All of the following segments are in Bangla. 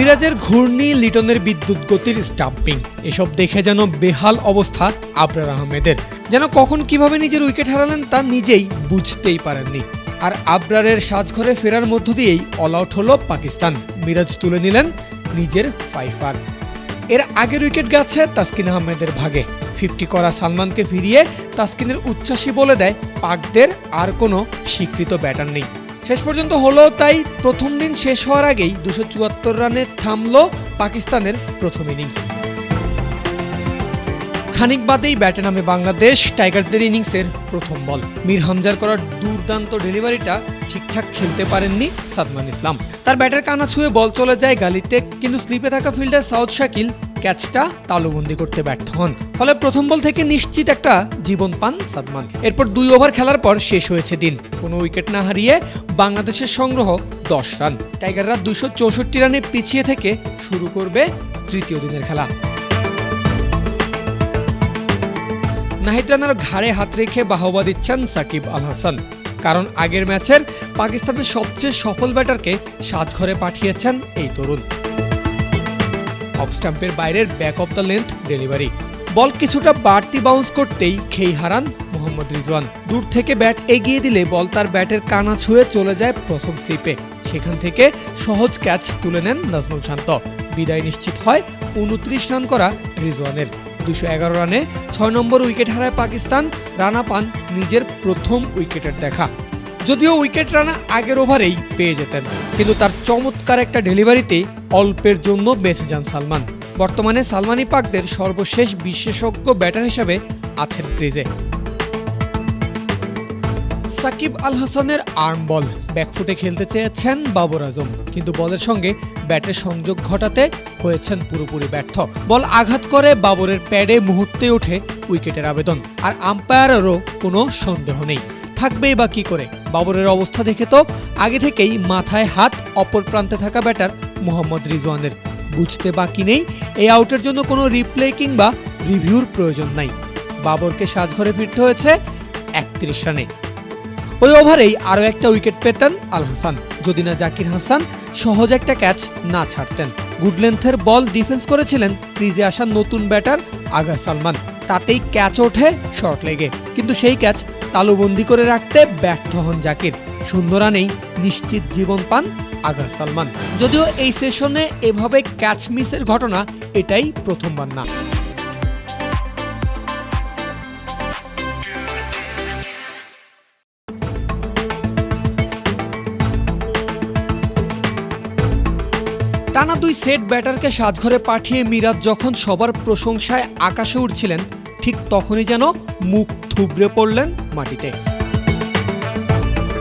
মিরাজের ঘূর্ণি, লিটনের বিদ্যুৎ গতির স্টাম্পিং এসব দেখে যেন বেহাল অবস্থা আবরার আহমেদের। যেন কখন কীভাবে নিজের উইকেট হারালেন তা নিজেই বুঝতেই পারেননি। আর আবরারের সাজঘরে ফেরার মধ্য দিয়েই অল আউট হলো পাকিস্তান। মিরাজ তুলে নিলেন নিজের ফাইফার এর আগের উইকেট গেছে তাসকিন আহমেদের ভাগে। ফিফটি করা সালমানকে ফিরিয়ে তাসকিনের উচ্ছ্বাসী বলে দেয় পাকদের আর কোনো স্বীকৃত ব্যাটার নেই। শেষ পর্যন্ত হলো, তাই প্রথম দিন শেষ হওয়ার আগেই দুশো চুয়াত্তর রানে থামল পাকিস্তানের প্রথম ইনিংস। খানিক বাদেই ব্যাটে নামে বাংলাদেশ টাইগারদের ইনিংসের প্রথম বল। মীর হামজার করার দুর্দান্ত ডেলিভারিটা ঠিকঠাক খেলতে পারেননি সাদমান ইসলাম। তার ব্যাটের কানা ছুঁয়ে বল চলে যায় গালিতে, কিন্তু স্লিপে থাকা ফিল্ডার সাউথ শাকিল ক্যাচটা তালুবন্দি করতে ব্যর্থ হন। ফলে প্রথম বল থেকে নিশ্চিত একটা জীবন পান সাদমান। এরপর দুই ওভার খেলার পর শেষ হয়েছে দিন। কোনো উইকেট না হারিয়ে বাংলাদেশের সংগ্রহ দশ রান। টাইগাররা দুশো চৌষট্টি রানে পিছিয়ে থেকে শুরু করবে তৃতীয় দিনের খেলা। নাহিদ রানার ঘাড়ে হাত রেখে বাহবা দিচ্ছেন সাকিব আল হাসান। কারণ আগের ম্যাচের পাকিস্তানের সবচেয়ে সফল ব্যাটারকে সাজঘরে পাঠিয়েছেন এই তরুণ। অফ স্টাম্পের বাইরের back of the length delivery ball কিছুটা বাড়তি বাউন্স করতেই খেই হারান মোহাম্মদ রিজওয়ান। দূর থেকে ব্যাট এগিয়ে দিলে বল তার ব্যাটের কানা ছুঁয়ে চলে যায় প্রথম স্লিপে সেখান থেকে সহজ ক্যাচ তুলে নেন নাজমুল শান্ত। বিদায় নিশ্চিত হয় উনত্রিশ রান করা রিজওয়ানের। দুশো এগারো রানে ছয় নম্বর উইকেট হারায় পাকিস্তান। রানা পান নিজের প্রথম উইকেটের দেখা। যদিও উইকেট রানা আগের ওভারেই পেয়ে যেতেন। কিন্তু তার চমৎকার একটা ডেলিভারিতে অল্পের জন্য বেঁচে যান সালমান। বর্তমানে সালমানি পাকদের সর্বশেষ বিশেষজ্ঞ ব্যাটার হিসাবে আছেন ক্রিজে। সাকিব আল হাসানের আর্ম বল ব্যাকফুটে খেলতে চেয়েছেন বাবর আজম, কিন্তু বলের সঙ্গে ব্যাটের সংযোগ ঘটাতে হয়েছেন পুরোপুরি ব্যর্থ। বল আঘাত করে বাবরের প্যাডে মুহূর্তে ওঠে উইকেটের আবেদন, আর আম্পায়ারেরও কোনো সন্দেহ নেই। থাকবেই বা কি করে? বাবরের অবস্থা দেখে তো আগে থেকেই মাথায় হাত অপর প্রান্তে থাকা ব্যাটার মোহাম্মদ রিজওয়ানের। বুঝতে বাকি নেই, এই আউটের জন্য কোনো রিপ্লে কিংবা রিভিউর প্রয়োজন নাই। বাবরকে সাজঘরে ফিরতে হয়েছে একত্রিশ রানে। ওই ওভারেই আরও একটা উইকেট পেতেন আল হাসান। যদি না জাকির হাসান, সহজ একটা ক্যাচ না ছাড়তেন। গুড লেন্থের বল ডিফেন্স করেছিলেন ক্রিজে আসা নতুন ব্যাটার আগা সালমান। তাতেই ক্যাচ ওঠে শর্ট লেগে। কিন্তু সেই ক্যাচ তালুবন্দি করে রাখতে ব্যর্থ হন জাকির। শূন্য রানেই নিশ্চিত জীবন পান আগা সালমান। যদিও এই সেশনে এভাবে ক্যাচ মিসের ঘটনা, এটাই প্রথমবার না। টানা দুই সেট ব্যাটারকে সাজঘরে পাঠিয়ে মিরাজ যখন সবার প্রশংসায় আকাশে উঠছিলেন ঠিক তখনই যেন মুখ থুবড়ে পড়লেন মাটিতে।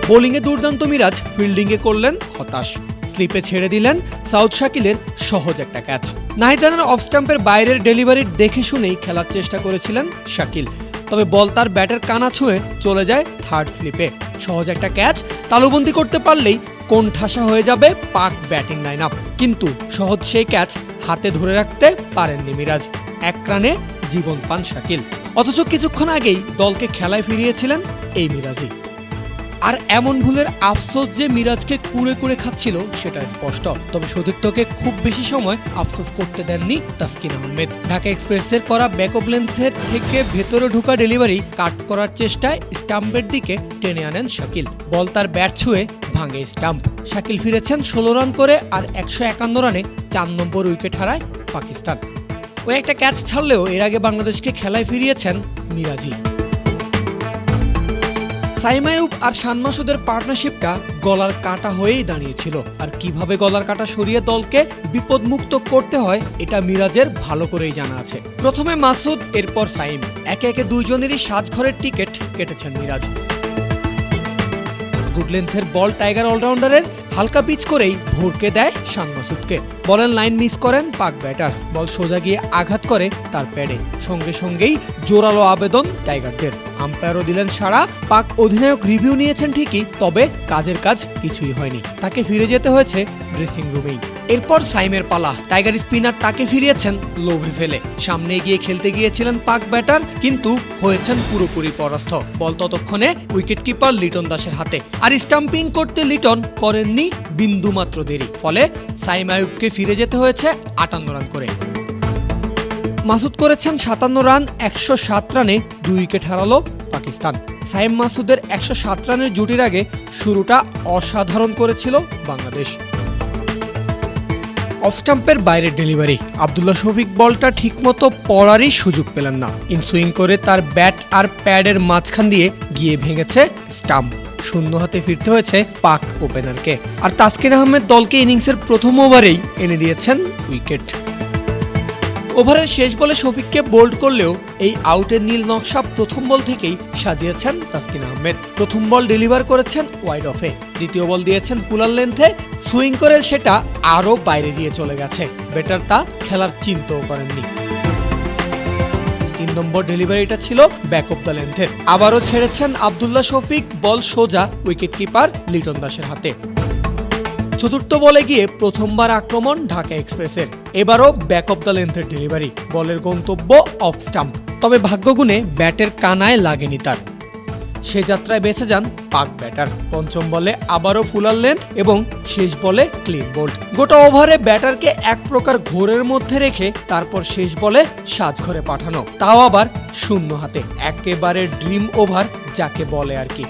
বোলিংয়ে দুর্দান্ত মিরাজ ফিল্ডিংয়ে করলেন হতাশ। স্লিপে ছেড়ে দিলেন সাউথ শাকিলের সহজ একটা ক্যাচ। নাহিদ রানার অফ স্টাম্পের বাইরের ডেলিভারি দেখে শুনেই খেলার চেষ্টা করেছিলেন শাকিল। তবে বল তার ব্যাটের কানা ছুঁয়ে চলে যায় থার্ড স্লিপে। সহজ একটা ক্যাচ, তালুবন্দি করতে পারলেই কোন ঠাসা হয়ে যাবে পাক ব্যাটিং লাইন আপ কিন্তু সহজ সেই ক্যাচ হাতে ধরে রাখতে পারেননি মিরাজ। এক রানে জীবন পান শাকিল। অথচ কিছুক্ষণ আগেই দলকে খেলায় ফিরিয়েছিলেন এই মিরাজই। আর এমন ভুলের আফসোস যে মিরাজকে কুড়ে কুড়ে খাচ্ছিল, সেটা স্পষ্ট। তবে সতীর্থকে খুব বেশি সময় আফসোস করতে দেননি তাসকিন আহমেদ। ঢাকা এক্সপ্রেসের করা ব্যাকঅপ লেন্থের থেকে ভেতরে ঢোকা ডেলিভারি কাট করার চেষ্টায় স্টাম্পের দিকে টেনে আনেন শাকিল। বল তার ব্যাট ছুঁয়ে ভাঙে স্টাম্প। শাকিল ফিরেছেন ষোলো রান করে আর একশো একান্ন রানে চার নম্বর উইকেট হারায় পাকিস্তান। ওই একটা ক্যাচ ছাড়লেও এর আগে বাংলাদেশকে খেলায় ফিরিয়েছেন মিরাজি সাইমায়ুব আর শানমাসুদের পার্টনারশিপটা গলার কাটা হয়েই দাঁড়িয়েছিল। আর কীভাবে গলার কাটা সরিয়ে দলকে বিপদমুক্ত করতে হয়, এটা মিরাজের ভালো করেই জানা আছে। প্রথমে মাসুদ, এরপর সাইম। একে একে দুইজনেরই সাজঘরের টিকিট কেটেছেন মিরাজ। গুডলেন্থের বল টাইগার অলরাউন্ডারের হালকা পিচ করেই ভোরকে দেয় শান মাসুদকে বলের লাইন মিস করেন পাক ব্যাটার। বল সোজা গিয়ে আঘাত করে তার প্যাডে। সঙ্গে সঙ্গেই জোরালো আবেদন টাইগারদের। আম্পায়ারও দিলেন সারা পাক অধিনায়ক রিভিউ নিয়েছেন ঠিকই, তবে কাজের কাজ কিছুই হয়নি। তাকে ফিরে যেতে হয়েছে ড্রেসিং রুমেই। এরপর সাইমের পালা। টাইগার স্পিনার তাকে ফিরিয়েছেন লোভে ফেলে। সামনে গিয়ে খেলতে গিয়েছিলেন পাক ব্যাটার, কিন্তু হয়েছেন পুরোপুরি পরাস্ত। বল ততক্ষণে উইকেট কিপার লিটন দাসের হাতে। আর স্টাম্পিং করতে লিটন করেননি বিন্দু মাত্র দেরি। ফলে সাইম আয়ুবকে ফিরে যেতে হয়েছে আটান্ন রান করে। মাসুদ করেছেন সাতান্ন রান, একশো সাত রানে দুই উইকেট হারালো পাকিস্তান। সাইম মাসুদের একশো সাত রানের জুটির আগে শুরুটা অসাধারণ করেছিল বাংলাদেশ। অফ স্টাম্পের বাইরের ডেলিভারি। আবদুল্লাহ শফিক বলটা ঠিকমতো পড়ারই সুযোগ পেলেন না। ইনসুইং করে তার ব্যাট আর প্যাডের মাঝখান দিয়ে গিয়ে ভেঙেছে স্টাম্প। শূন্য হাতে ফিরতে হয়েছে পাক ওপেনারকে। আর তাসকিন আহমেদ দলকে ইনিংসের প্রথম ওভারেই এনে দিয়েছেন উইকেট। ওভারের শেষ বলে শফিককে বোল্ড করলেও এই আউটের নীল নকশা প্রথম বল থেকেই সাজিয়েছেন তাসকিন আহমেদ। প্রথম বল ডেলিভার করেছেন ওয়াইড অফে দ্বিতীয় বল দিয়েছেন পুলার লেন্থে সুইং করে সেটা আরও বাইরে দিয়ে চলে গেছে। বেটার তা খেলার চিন্তাও করেননি। তিন নম্বর ডেলিভারিটা ছিল ব্যাক অফ দ্য লেন্থের আবারও ছেড়েছেন আবদুল্লাহ শফিক, বল সোজা উইকেট কিপার লিটন দাসের হাতে। চতুর্থ বলে গিয়ে প্রথমবার আক্রমণ ঢাকা এক্সপ্রেসের। এবারও ব্যাক অফ দ্য লেন্থের ডেলিভারি বলের গন্তব্য অফ স্টাম্প তবে ভাগ্যগুণে ব্যাটের কানায় লাগেনি তার। সে যাত্রায় বেঁচে যান পাক ব্যাটার। পঞ্চম বলে আবারও ফুলার লেন্থ এবং শেষ বলে ক্লিন বোল্ড গোটা ওভারে ব্যাটারকে এক প্রকার ঘোরের মধ্যে রেখে তারপর শেষ বলে সাজঘরে পাঠানো। তাও আবার শূন্য হাতে। একেবারে ড্রিম ওভার যাকে বলে আর কি।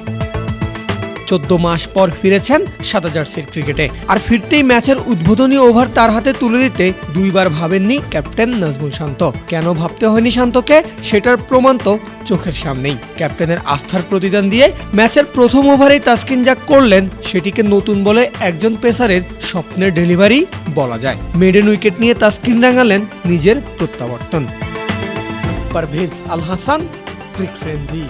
চোদ্দ মাস পর ফিরেছেন সাদা জার্সির ক্রিকেটে। আর ফিরতেই ম্যাচের উদ্বোধনী ওভার তার হাতে তুলে দিতে দুইবার ভাবেননি ক্যাপ্টেন নাজমুল শান্ত। কেন ভাবতে হয়নি শান্তকে? সেটার প্রমাণ তো চোখের সামনেই। ক্যাপ্টেনের আস্থার প্রতিদান দিয়ে ম্যাচের প্রথম ওভারেই তাসকিন যা করলেন, সেটিকে নতুন বলে একজন পেসারের স্বপ্নের ডেলিভারি বলা যায়। মেডেন উইকেট নিয়ে তাসকিন রাঙালেন নিজের প্রত্যাবর্তন। পারভেজ আল হাসান, ক্রিক ফ্রেন্সি।